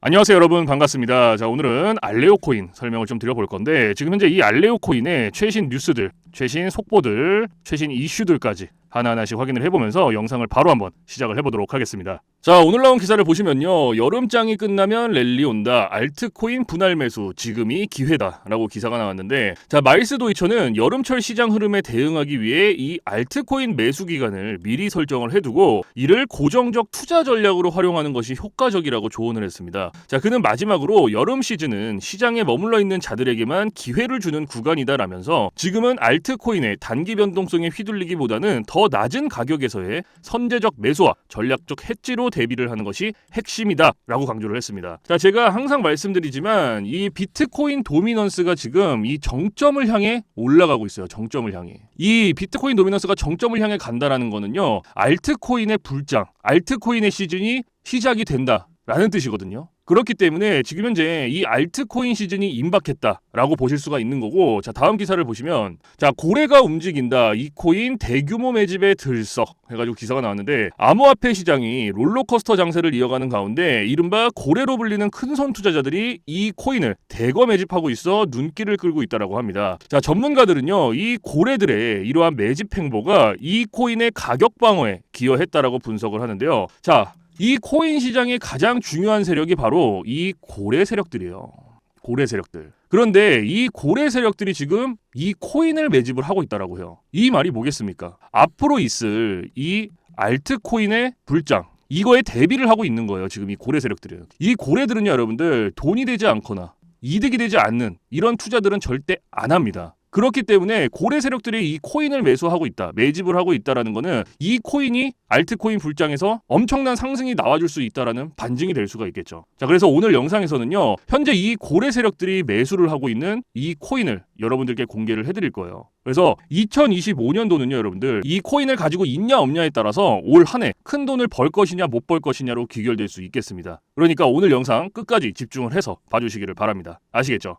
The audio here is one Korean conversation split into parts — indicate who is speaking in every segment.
Speaker 1: 안녕하세요 여러분 반갑습니다. 자 오늘은 알레오 코인 설명을 좀 드려볼 건데 지금 현재 이 알레오 코인의 최신 뉴스들, 최신 속보들, 최신 이슈들까지 하나하나씩 확인을 해보면서 영상을 바로 한번 시작을 해보도록 하겠습니다. 자 오늘 나온 기사를 보시면요. 여름장이 끝나면 랠리 온다. 알트코인 분할 매수. 지금이 기회다 라고 기사가 나왔는데 자 마일스 도이처는 여름철 시장 흐름에 대응하기 위해 이 알트코인 매수 기간을 미리 설정을 해두고 이를 고정적 투자 전략으로 활용하는 것이 효과적이라고 조언을 했습니다. 자 그는 마지막으로 여름 시즌은 시장에 머물러 있는 자들에게만 기회를 주는 구간이다라면서 지금은 알트코인의 단기 변동성에 휘둘리기보다는 더 낮은 가격에서의 선제적 매수와 전략적 해지로 대비를 하는 것이 핵심이다라고 강조를 했습니다. 자, 제가 항상 말씀드리지만 이 비트코인 도미넌스가 지금 이 정점을 향해 올라가고 있어요. 정점을 향해. 이 비트코인 도미넌스가 정점을 향해 간다라는 거는요. 알트코인의 불장, 알트코인의 시즌이 시작이 된다라는 뜻이거든요. 그렇기 때문에 지금 현재 이 알트코인 시즌이 임박했다라고 보실 수가 있는 거고 자 다음 기사를 보시면 자 고래가 움직인다 이 코인 대규모 매집에 들썩 해가지고 기사가 나왔는데 암호화폐 시장이 롤러코스터 장세를 이어가는 가운데 이른바 고래로 불리는 큰손 투자자들이 이 코인을 대거 매집하고 있어 눈길을 끌고 있다라고 합니다. 자 전문가들은요 이 고래들의 이러한 매집 행보가 이 코인의 가격 방어에 기여했다라고 분석을 하는데요. 자 이 코인 시장의 가장 중요한 세력이 바로 이 고래 세력들이에요. 고래 세력들. 그런데 이 고래 세력들이 지금 이 코인을 매집을 하고 있다라고 해요. 이 말이 뭐겠습니까? 앞으로 있을 이 알트코인의 불장 이거에 대비를 하고 있는 거예요. 지금 이 고래 세력들은. 이 고래들은요, 여러분들 돈이 되지 않거나 이득이 되지 않는 이런 투자들은 절대 안 합니다. 그렇기 때문에 고래 세력들이 이 코인을 매수하고 있다, 매집을 하고 있다라는 거는 이 코인이 알트코인 불장에서 엄청난 상승이 나와줄 수 있다라는 반증이 될 수가 있겠죠. 자, 그래서 오늘 영상에서는요, 현재 이 고래 세력들이 매수를 하고 있는 이 코인을 여러분들께 공개를 해드릴 거예요. 그래서 2025년도는요, 여러분들 이 코인을 가지고 있냐 없냐에 따라서 올 한 해 큰 돈을 벌 것이냐 못 벌 것이냐로 귀결될 수 있겠습니다. 그러니까 오늘 영상 끝까지 집중을 해서 봐주시기를 바랍니다. 아시겠죠?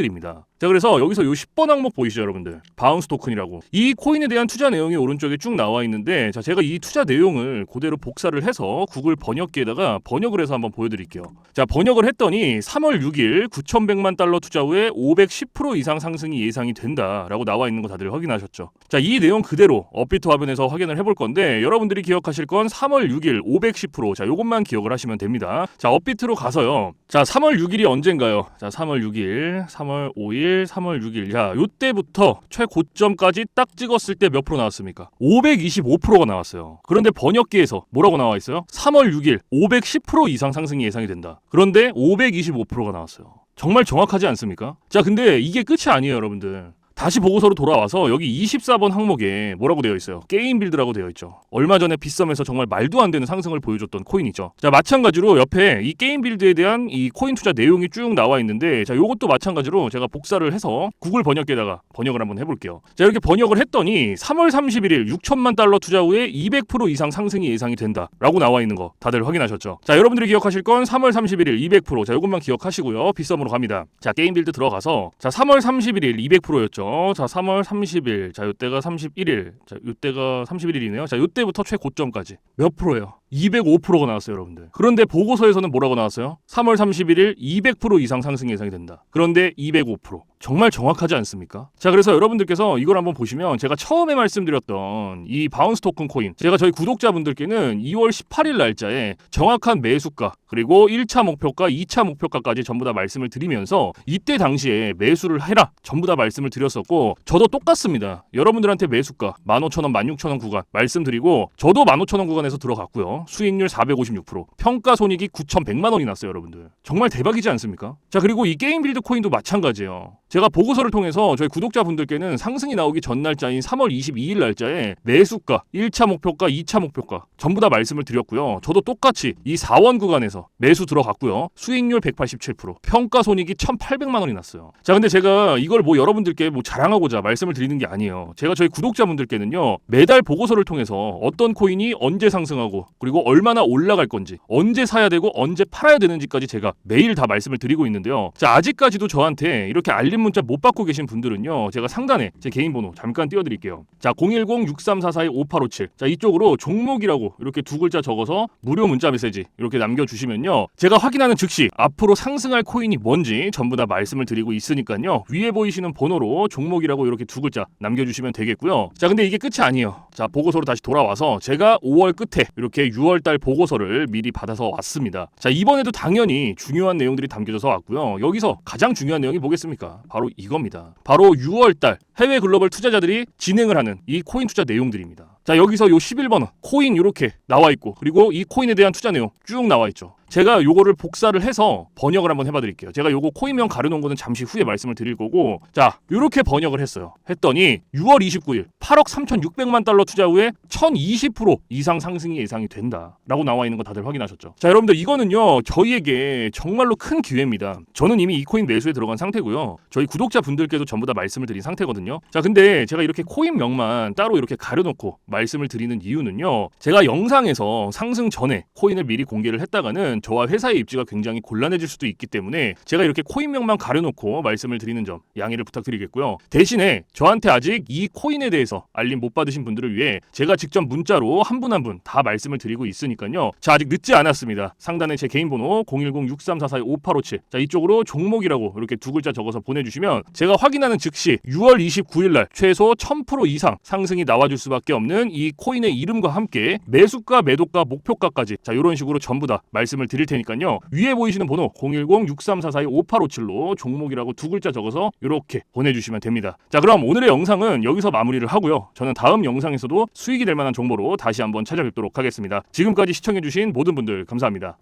Speaker 1: 내용들입니다. 자 그래서 여기서 요 10번 항목 보이시죠 여러분들? 바운스 토큰이라고. 이 코인에 대한 투자 내용이 오른쪽에 쭉 나와 있는데 자 제가 이 투자 내용을 그대로 복사를 해서 구글 번역기에다가 번역을 해서 한번 보여드릴게요. 자 번역을 했더니 3월 6일 9,100만 달러 투자 후에 510% 이상 상승이 예상이 된다라고 나와 있는 거 다들 확인하셨죠? 자 이 내용 그대로 업비트 화면에서 확인을 해볼 건데 여러분들이 기억하실 건 3월 6일 510%자 요것만 기억을 하시면 됩니다. 자 업비트로 가서요. 자 3월 6일이 언젠가요? 자 3월 6일 3월 5일 3월 6일. 야, 요때부터 최고점까지 딱 찍었을 때 몇 프로 나왔습니까? 525%가 나왔어요. 그런데 번역기에서 뭐라고 나와 있어요? 3월 6일 510% 이상 상승이 예상이 된다. 그런데 525%가 나왔어요. 정말 정확하지 않습니까? 자, 근데 이게 끝이 아니에요, 여러분들. 다시 보고서로 돌아와서 여기 24번 항목에 뭐라고 되어 있어요? 게임 빌드라고 되어 있죠. 얼마 전에 빗썸에서 정말 말도 안 되는 상승을 보여줬던 코인이죠. 자 마찬가지로 옆에 이 게임 빌드에 대한 이 코인 투자 내용이 쭉 나와 있는데 자 요것도 마찬가지로 제가 복사를 해서 구글 번역기에다가 번역을 한번 해 볼게요. 자 이렇게 번역을 했더니 3월 31일 6천만 달러 투자 후에 200% 이상 상승이 예상이 된다라고 나와 있는 거 다들 확인하셨죠? 자 여러분들이 기억하실 건 3월 31일 200%자 요것만 기억하시고요. 빗썸으로 갑니다. 자 게임 빌드 들어가서 자 3월 31일 200%였죠. 자, 3월 30일. 자, 요때가 31일. 자, 요때가 31일이네요. 자, 요때부터 최고점까지. 몇 프로예요? 205%가 나왔어요, 여러분들. 그런데 보고서에서는 뭐라고 나왔어요? 3월 31일 200% 이상 상승 예상이 된다. 그런데 205%. 정말 정확하지 않습니까? 자, 그래서 여러분들께서 이걸 한번 보시면 제가 처음에 말씀드렸던 이 바운스 토큰 코인 제가 저희 구독자분들께는 2월 18일 날짜에 정확한 매수가 그리고 1차 목표가, 2차 목표가까지 전부 다 말씀을 드리면서 이때 당시에 매수를 해라 전부 다 말씀을 드렸었고 저도 똑같습니다. 여러분들한테 매수가 15,000원, 16,000원 구간 말씀드리고 저도 15,000원 구간에서 들어갔고요. 수익률 456%, 평가 손익이 9,100만 원이 났어요, 여러분들. 정말 대박이지 않습니까? 자, 그리고 이 게임 빌드 코인도 마찬가지예요. 제가 보고서를 통해서 저희 구독자분들께는 상승이 나오기 전 날짜인 3월 22일 날짜에 매수가, 1차 목표가, 2차 목표가 전부 다 말씀을 드렸고요. 저도 똑같이 이 4원 구간에서 매수 들어갔고요. 수익률 187%, 평가 손익이 1,800만 원이 났어요. 자, 근데 제가 이걸 뭐 여러분들께 뭐 자랑하고자 말씀을 드리는 게 아니에요. 제가 저희 구독자분들께는요. 매달 보고서를 통해서 어떤 코인이 언제 상승하고 그리고 얼마나 올라갈 건지, 언제 사야 되고 언제 팔아야 되는지까지 제가 매일 다 말씀을 드리고 있는데요. 자, 아직까지도 저한테 이렇게 알림 문자 못 받고 계신 분들은요. 제가 상단에 제 개인 번호 잠깐 띄워 드릴게요. 자, 010-6344-5857. 자, 이쪽으로 종목이라고 이렇게 두 글자 적어서 무료 문자 메시지 이렇게 남겨 주시면요. 제가 확인하는 즉시 앞으로 상승할 코인이 뭔지 전부 다 말씀을 드리고 있으니까요. 위에 보이시는 번호로 종목이라고 이렇게 두 글자 남겨 주시면 되겠고요. 자, 근데 이게 끝이 아니에요. 자, 보고서로 다시 돌아와서 제가 5월 끝에 이렇게 6월 달 보고서를 미리 받아서 왔습니다. 자, 이번에도 당연히 중요한 내용들이 담겨져서 왔고요. 여기서 가장 중요한 내용이 뭐겠습니까? 바로 이겁니다. 바로 6월 달 해외 글로벌 투자자들이 진행을 하는 이 코인 투자 내용들입니다. 자, 여기서 요 11번호 코인 이렇게 나와 있고 그리고 이 코인에 대한 투자 내용 쭉 나와 있죠. 제가 요거를 복사를 해서 번역을 한번 해봐 드릴게요. 제가 요거 코인명 가려놓은 거는 잠시 후에 말씀을 드릴 거고 자 요렇게 번역을 했어요. 했더니 6월 29일 8억 3,600만 달러 투자 후에 1,020% 이상 상승이 예상이 된다라고 나와 있는 거 다들 확인하셨죠? 자 여러분들 이거는요 저희에게 정말로 큰 기회입니다. 저는 이미 이 코인 매수에 들어간 상태고요. 저희 구독자 분들께도 전부 다 말씀을 드린 상태거든요. 자 근데 제가 이렇게 코인명만 따로 이렇게 가려놓고 말씀을 드리는 이유는요. 제가 영상에서 상승 전에 코인을 미리 공개를 했다가는 저와 회사의 입지가 굉장히 곤란해질 수도 있기 때문에 제가 이렇게 코인명만 가려놓고 말씀을 드리는 점 양해를 부탁드리겠고요. 대신에 저한테 아직 이 코인에 대해서 알림 못 받으신 분들을 위해 제가 직접 문자로 한 분 한 분 다 말씀을 드리고 있으니까요. 자 아직 늦지 않았습니다. 상단에 제 개인 번호 010-6344-5857. 자 이쪽으로 종목이라고 이렇게 두 글자 적어서 보내주시면 제가 확인하는 즉시 6월 29일 날 최소 1000% 이상 상승이 나와줄 수밖에 없는 이 코인의 이름과 함께 매수가, 매도가, 목표가까지 자 이런 식으로 전부 다 말씀을 드릴 테니까요. 위에 보이시는 번호 010-6344-5857로 종목이라고 두 글자 적어서 이렇게 보내주시면 됩니다. 자 그럼 오늘의 영상은 여기서 마무리를 하고요. 저는 다음 영상에서도 수익이 될 만한 정보로 다시 한번 찾아뵙도록 하겠습니다. 지금까지 시청해주신 모든 분들 감사합니다.